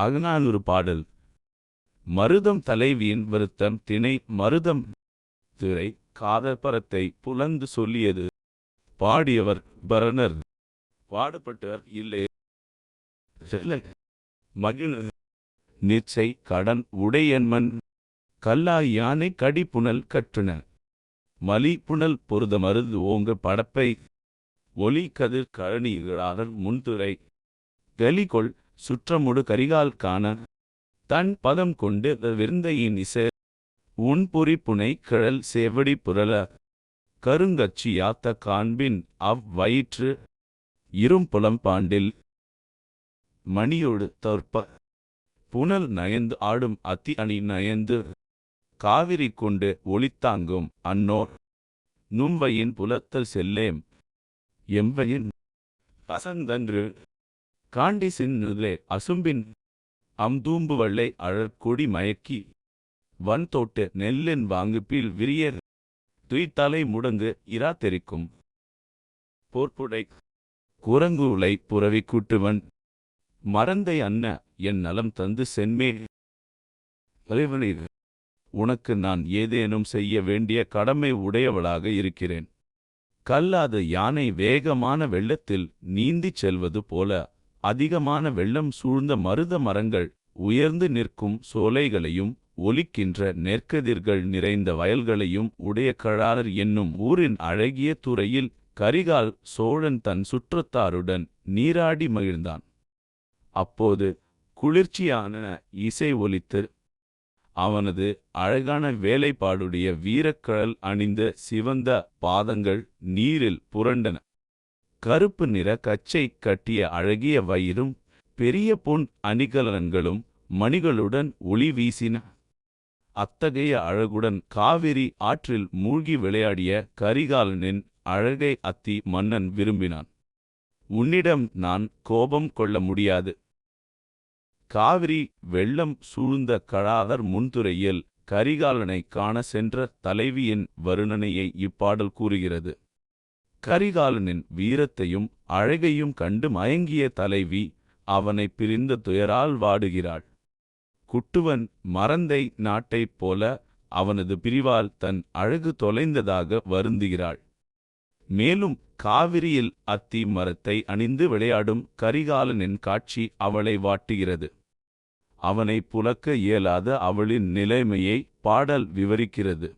அகநானூறு பாடல். மருதம் தலைவியின் வருத்தம் திணை மருதம் திரை காதற்பரத்தை புலந்து சொல்லியது. பாடியவர் பரணர். பாடப்பட்டவர் இல்லை. மகிழ். நிச்சை கடன் உடையன்மன். கல்லாய் யானை கடி புனல் கற்றுன. மலி புனல் பொருத மருது ஓங்க படப்பை. ஒலி கதிர் கழனிகளாளர் முன்துறை கலிகொள் சுற்றமுடு கரிகால் காண தன் பதம் கொண்டு விருந்தையின் இசை உன் பொறி புனை கிழல் சேவடி புரள கருங்கச்சி யாத்த காண்பின் அவ் வயிற்று இரும்புலம் பாண்டில் மணியோடு தற்ப புனல் நயந்து ஆடும் அத்தி அணி நயந்து காவிரி கொண்டு ஒளித்தாங்கும் அன்னோர் நும்வையின் புலத்தல் செல்லேம் எம்வையின் அசந்தன்று காண்டிசின் நுதலே அசும்பின் அம்தூம்பு வள்ளை அழற்கொடி மயக்கி வன்தோட்டு நெல்லின் வாங்குப்பில் விரியர் துய்த்தலை முடங்கு இரா தெரிக்கும். போர்ப்புடை குரங்கு உலை புறவி கூட்டுவன் மறந்தை அன்ன என் நலம் தந்து சென்மே. இறைவனீர் உனக்கு நான் ஏதேனும் செய்ய வேண்டிய கடமை உடையவளாக இருக்கிறேன். கல்லாத யானை வேகமான வெள்ளத்தில் நீந்திச் செல்வது போல அதிகமான வெள்ளம் சூழ்ந்த மருத மரங்கள் உயர்ந்து நிற்கும் சோலைகளையும் ஒலிக்கின்ற நெற்கதிர்கள் நிறைந்த வயல்களையும் உடைய கழாரர் என்னும் ஊரின் அழகிய துறையில் கரிகால் சோழன் தன் சுற்றத்தாருடன் நீராடி மகிழ்ந்தான். அப்போது குளிர்ச்சியான இசை ஒலித்து அவனது அழகான வேலைப்பாடுடைய வீரக்கழல் அணிந்த சிவந்த பாதங்கள் நீரில் புரண்டன. கருப்பு நிற கச்சை கட்டிய அழகிய வயிறும் பெரிய பொன் அணிகலன்களும் மணிகளுடன் ஒளி வீசின. அத்தகைய அழகுடன் காவிரி ஆற்றில் மூழ்கி விளையாடிய கரிகாலனின் அழகை அத்தி மன்னன் விரும்பினான். உன்னிடம் நான் கோபம் கொள்ள முடியாது. காவிரி வெள்ளம் சூழ்ந்த கழாதர் முன்துறையில் கரிகாலனை காண சென்ற தலைவியின் வருணனையை இப்பாடல் கூறுகிறது. கரிகாலனின் வீரத்தையும் அழகையும் கண்டு மயங்கிய தலைவி அவனை பிரிந்த துயரால் வாடுகிறாள். குட்டுவன் மறந்தை நாட்டைப் போல அவனது பிரிவால் தன் அழகு தொலைந்ததாக வருந்துகிறாள். மேலும் காவிரியில் அத்தி மரத்தை அணிந்து விளையாடும் கரிகாலனின் காட்சி அவளை வாட்டுகிறது. அவனை புலக்க இயலாத அவளின் நிலைமையை பாடல் விவரிக்கிறது.